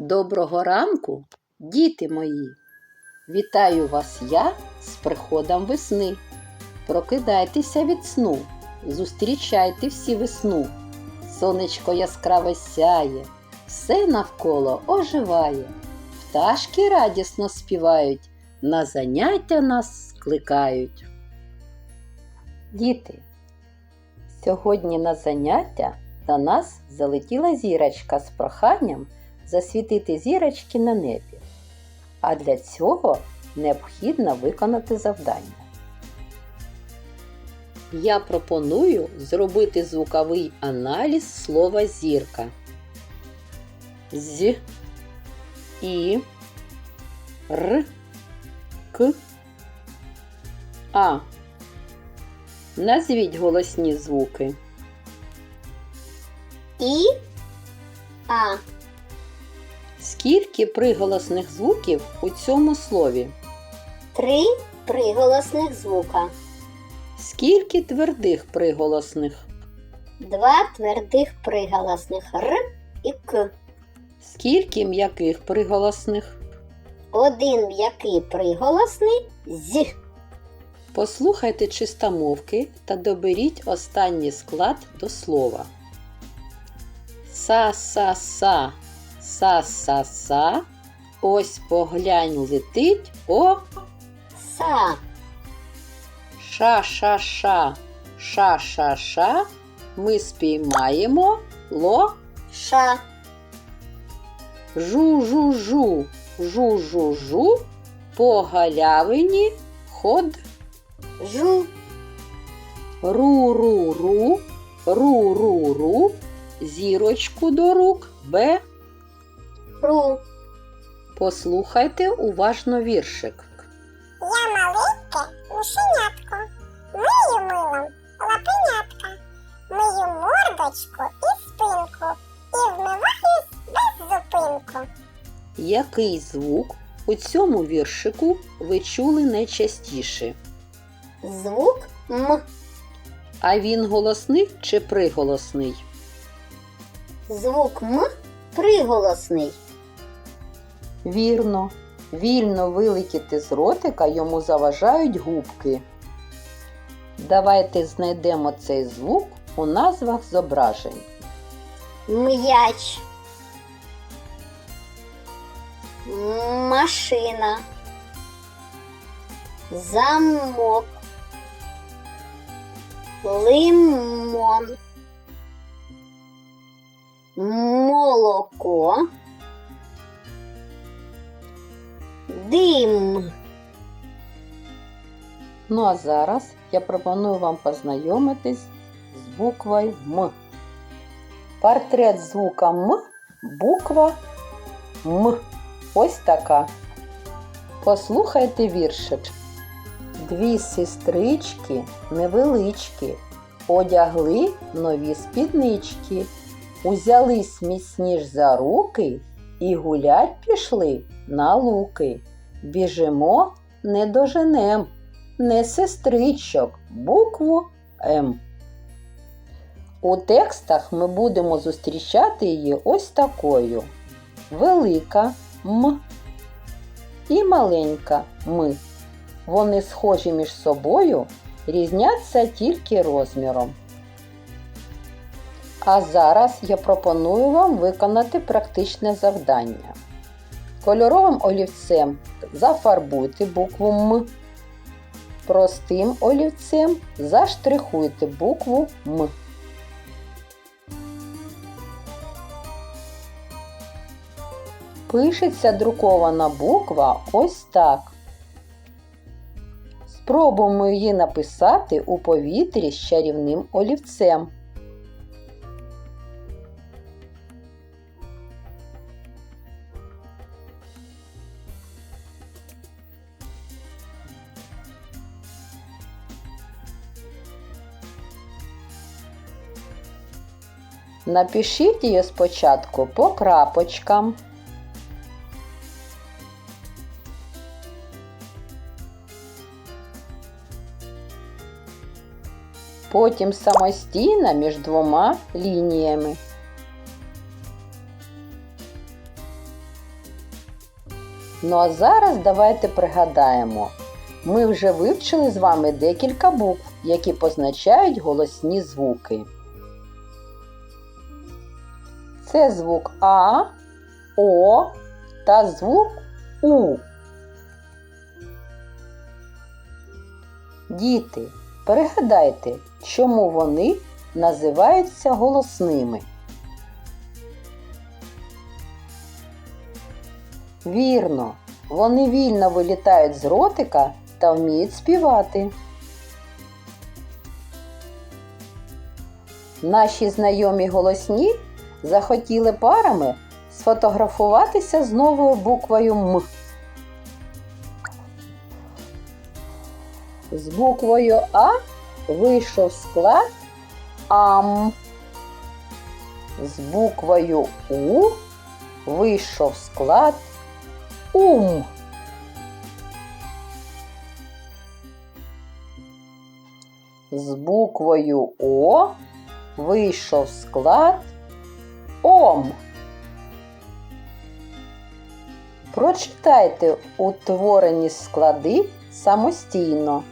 Доброго ранку, діти мої! Вітаю вас я з приходом весни. Прокидайтеся від сну, зустрічайте всі весну. Сонечко яскраве сяє, все навколо оживає. Пташки радісно співають, на заняття нас скликають. Діти, сьогодні на заняття до нас залетіла зірочка з проханням засвітити зірочки на небі. А для цього необхідно виконати завдання. Я пропоную зробити звуковий аналіз слова зірка. З, І, Р, К, А. Назвіть голосні звуки. І А. Скільки приголосних звуків у цьому слові? Три приголосних звука. Скільки твердих приголосних? Два твердих приголосних Р і К. Скільки м'яких приголосних? Один м'який приголосний з. Послухайте чистомовки та доберіть останній склад до слова. Са-са-са, са-са-са. Ось поглянь летить о Са. ша-ша-ша, ша-ша-ша. Ми спіймаємо ло Ша. жу-жу-жу, жу-жу-жу. По галявині ход Жу. ру-ру-ру, ру-ру-ру. Зірочку до рук Б. Ру. Послухайте уважно віршик. Я маленьке мишенятко, мию милом лапенятка, мию мордочку і спинку, і вмиваюсь без зупинку. Який звук у цьому віршику ви чули найчастіше? Звук М. А він голосний чи приголосний? Звук М приголосний. Вірно. Вільно вилетіти з ротика йому заважають губки. Давайте знайдемо цей звук у назвах зображень. М'яч. Машина. Замок. Лимон. Молоко. Дим. Ну а зараз я пропоную вам познайомитись з буквою М. Портрет звука М буква М. Ось така. Послухайте віршик. Дві сестрички невеличкі, одягли нові спіднички, узялись міцніш за руки і гулять пішли на луки. Біжимо, не доженем, не сестричок, букву М. У текстах ми будемо зустрічати її ось такою: велика М і маленька М. Вони схожі між собою, різняться тільки розміром. А зараз я пропоную вам виконати практичне завдання. Кольоровим олівцем зафарбуйте букву М. Простим олівцем заштрихуйте букву М. Пишеться друкована буква ось так. Спробуємо її написати у повітрі з чарівним олівцем. Напишіть її спочатку по крапочкам. Потім самостійно між двома лініями. Ну а зараз давайте пригадаємо. Ми вже вивчили з вами декілька букв, які позначають голосні звуки. Це звук А, О та звук У. Діти, пригадайте, чому вони називаються голосними. Вірно, вони вільно вилітають з ротика та вміють співати. Наші знайомі голосні захотіли парами сфотографуватися з новою буквою М. З буквою А вийшов склад АМ. З буквою У вийшов склад ум. З буквою О вийшов склад ом. Прочитайте утворені склади самостійно.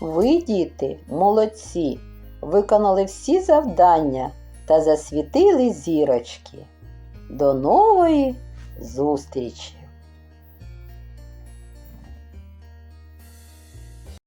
Ви, діти, молодці, виконали всі завдання та засвітили зірочки. До нової зустрічі!